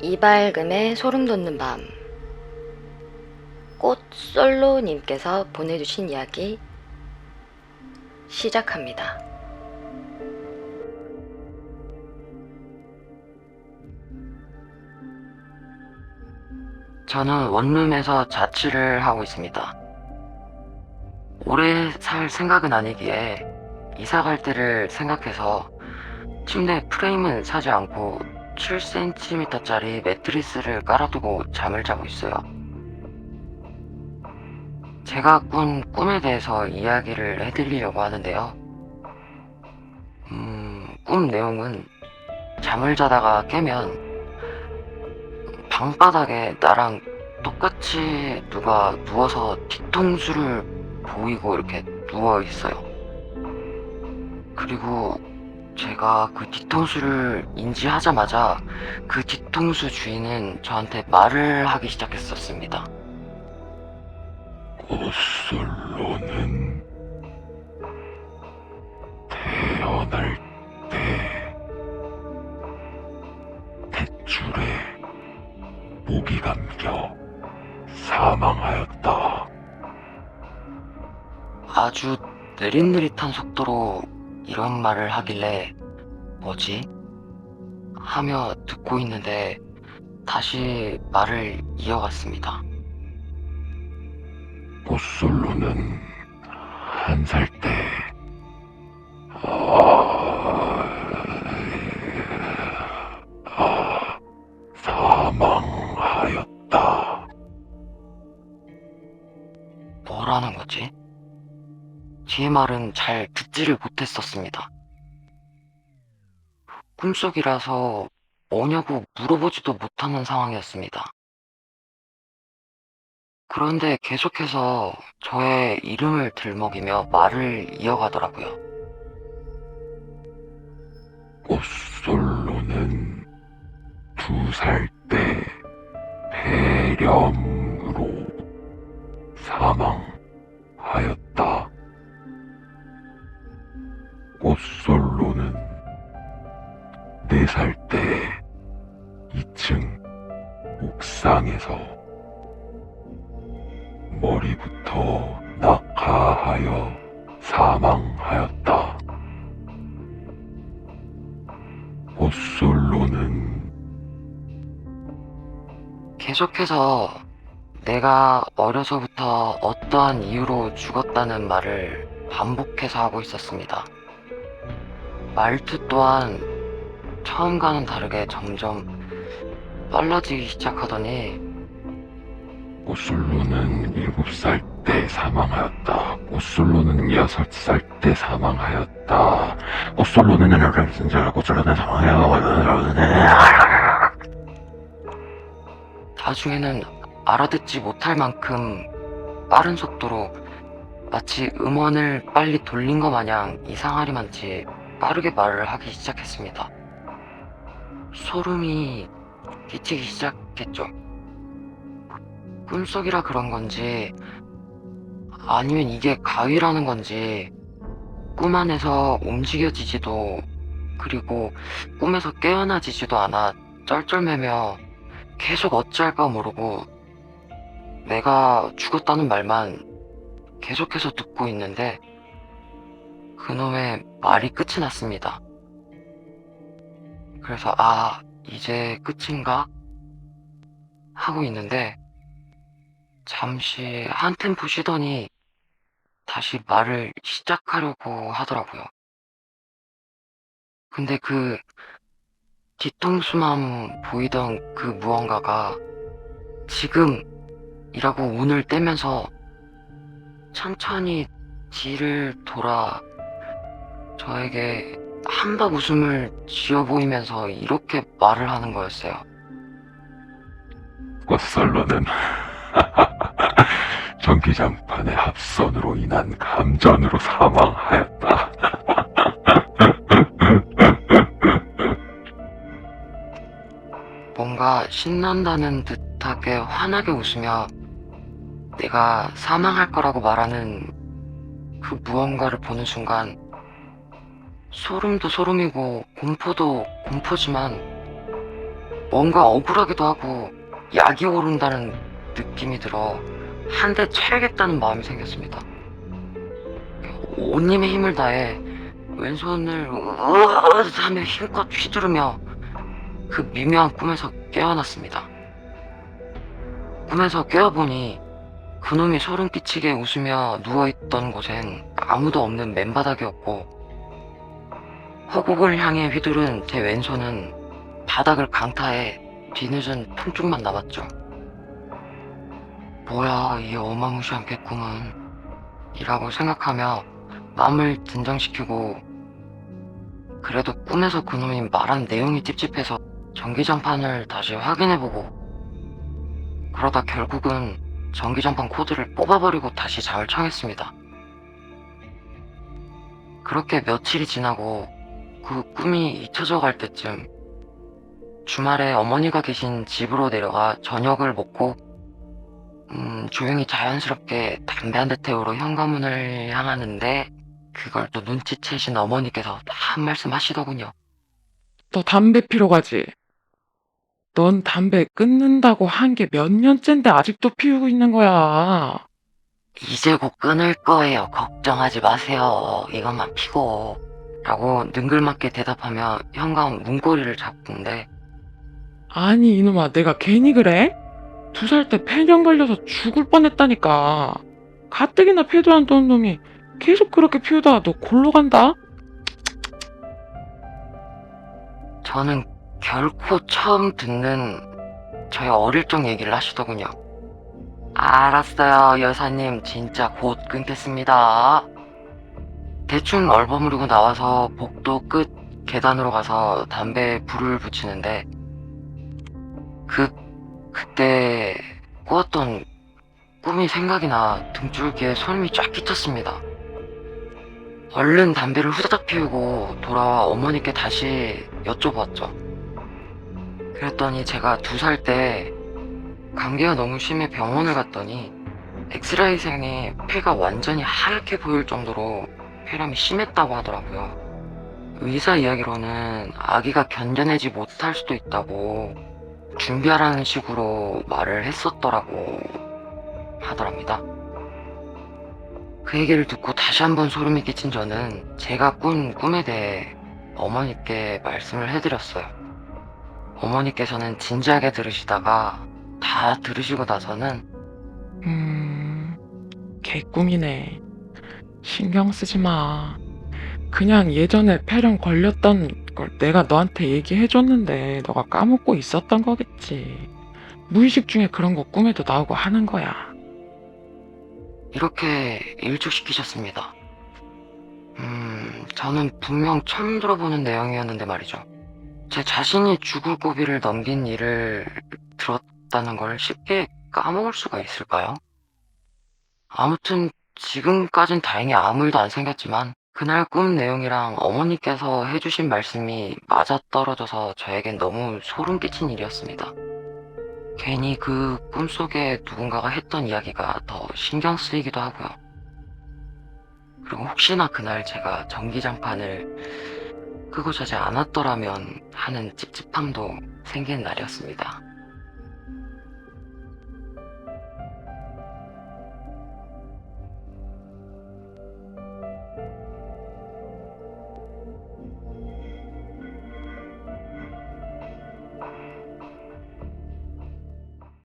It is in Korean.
이발금의 소름 돋는 밤 꽃솔로님께서 보내주신 이야기 시작합니다. 저는 원룸에서 자취를 하고 있습니다. 오래 살 생각은 아니기에 이사 갈 때를 생각해서 침대 프레임은 사지 않고 7cm짜리 매트리스를 깔아두고 잠을 자고 있어요. 제가 꾼 꿈에 대해서 이야기를 해드리려고 하는데요. 음, 꿈 내용은 잠을 자다가 깨면 방바닥에 나랑 똑같이 누가 누워서 뒤통수를 보이고 이렇게 누워 있어요. 그리고 제가 그 뒤통수를 인지하자마자 그 뒤통수 주인은 저한테 말을 하기 시작했었습니다. 꽃솔로는 태어날 때 탯줄에 목이 감겨 사망하였다. 아주 느릿느릿한 속도로 이런 말을 하길래 뭐지? 하며 듣고 있는데 다시 말을 이어갔습니다. 꽃솔로는 한 살 때, 아, 아, 사망하였다. 뭐라는 거지? 뒤의 말은 잘 듣 지를 못했었습니다. 꿈속이라서 뭐냐고 물어보지도 못하는 상황이었습니다. 그런데 계속해서 저의 이름을 들먹이며 말을 이어가더라고요. 꽃솔로는 두 살 때 폐렴으로 사망하였다. 꽃솔로는 네 살 때 2층 옥상에서 머리부터 낙하하여 사망하였다. 꽃솔로는 계속해서 내가 어려서부터 어떠한 이유로 죽었다는 말을 반복해서 하고 있었습니다. 말투 또한 처음과는 다르게 점점 빨라지기 시작하더니 꽃솔로는 7살 때 사망하였다. 꽃솔로는 6살 때 사망하였다. 꽃솔로는 진짜 꽃솔로는 사망하였다. 나중에는 알아듣지 못할 만큼 빠른 속도로 마치 음원을 빨리 돌린 것 마냥 이상하리만치 빠르게 말을 하기 시작했습니다. 소름이 끼치기 시작했죠. 꿈속이라 그런 건지 아니면 이게 가위라는 건지 꿈 안에서 움직여지지도 그리고 꿈에서 깨어나지지도 않아 쩔쩔매며 계속 어찌할 까 모르고 내가 죽었다는 말만 계속해서 듣고 있는데 그놈의 말이 끝이 났습니다. 그래서 아 이제 끝인가 하고 있는데 잠시 한 템포 쉬더니 다시 말을 시작하려고 하더라고요. 근데 그 뒤통수만 보이던 그 무언가가 지금이라고 운을 떼면서 천천히 뒤를 돌아 저에게 한박 웃음을 지어 보이면서 이렇게 말을 하는 거였어요. 꽃솔로는 전기장판의 합선으로 인한 감전으로 사망하였다. 뭔가 신난다는 듯하게 환하게 웃으며 내가 사망할 거라고 말하는 그 무언가를 보는 순간 소름도 소름이고 공포도 공포지만 뭔가 억울하기도 하고 약이 오른다는 느낌이 들어 한 대 쳐야겠다는 마음이 생겼습니다. 온 힘의 힘을 다해 왼손을 으아 하며 힘껏 휘두르며 그 미묘한 꿈에서 깨어났습니다. 꿈에서 깨어보니 그놈이 소름 끼치게 웃으며 누워있던 곳엔 아무도 없는 맨바닥이었고 허공을 향해 휘두른 제 왼손은 바닥을 강타해 뒤늦은 통증만 남았죠. 뭐야 이 어마무시한 개꿈은 이라고 생각하며 마음을 진정시키고 그래도 꿈에서 그놈이 말한 내용이 찝찝해서 전기장판을 다시 확인해보고 그러다 결국은 전기장판 코드를 뽑아버리고 다시 잠을 청했습니다. 그렇게 며칠이 지나고 그 꿈이 잊혀져 갈 때쯤 주말에 어머니가 계신 집으로 내려가 저녁을 먹고 음, 조용히 자연스럽게 담배 한 대 태우러 현관문을 향하는데 그걸 또 눈치채신 어머니께서 한 말씀 하시더군요. 너 담배 피러 가지? 넌 담배 끊는다고 한 게 몇 년째인데 아직도 피우고 있는 거야. 이제 곧 끊을 거예요. 걱정하지 마세요. 이것만 피고. 라고 능글맞게 대답하며 현관 문고리를 잡는데 아니, 이놈아, 내가 괜히 그래? 두 살 때 폐렴 걸려서 죽을 뻔했다니까. 가뜩이나 폐도 안 도는 놈이 계속 그렇게 피우다가 너 골로 간다? 저는 결코 처음 듣는 저희 어릴 적 얘기를 하시더군요. 알았어요, 여사님. 진짜 곧 끊겠습니다. 대충 얼버무리고 나와서 복도 끝 계단으로 가서 담배에 불을 붙이는데 그 그때 꾸었던 꿈이 생각이 나 등줄기에 소름이 쫙 끼쳤습니다. 얼른 담배를 후다닥 피우고 돌아와 어머니께 다시 여쭤봤죠. 그랬더니 제가 두 살 때 감기가 너무 심해 병원을 갔더니 엑스레이생에 폐가 완전히 하얗게 보일 정도로 폐렴이 심했다고 하더라고요. 의사 이야기로는 아기가 견뎌내지 못할 수도 있다고 준비하라는 식으로 말을 했었더라고 하더랍니다. 그 얘기를 듣고 다시 한번 소름이 끼친 저는 제가 꾼 꿈에 대해 어머니께 말씀을 해드렸어요. 어머니께서는 진지하게 들으시다가 다 들으시고 나서는 음, 개꿈이네. 신경 쓰지 마. 그냥 예전에 폐렴 걸렸던 걸 내가 너한테 얘기해줬는데 너가 까먹고 있었던 거겠지. 무의식 중에 그런 거 꿈에도 나오고 하는 거야. 이렇게 일축시키셨습니다. 음, 저는 분명 처음 들어보는 내용이었는데 말이죠. 제 자신이 죽을 고비를 넘긴 일을 들었다는 걸 쉽게 까먹을 수가 있을까요? 아무튼 지금까진 다행히 아무 일도 안 생겼지만 그날 꿈 내용이랑 어머니께서 해주신 말씀이 맞아떨어져서 저에겐 너무 소름 끼친 일이었습니다. 괜히 그 꿈속에 누군가가 했던 이야기가 더 신경 쓰이기도 하고요. 그리고 혹시나 그날 제가 전기장판을 끄고 자지 않았더라면 하는 찝찝함도 생긴 날이었습니다.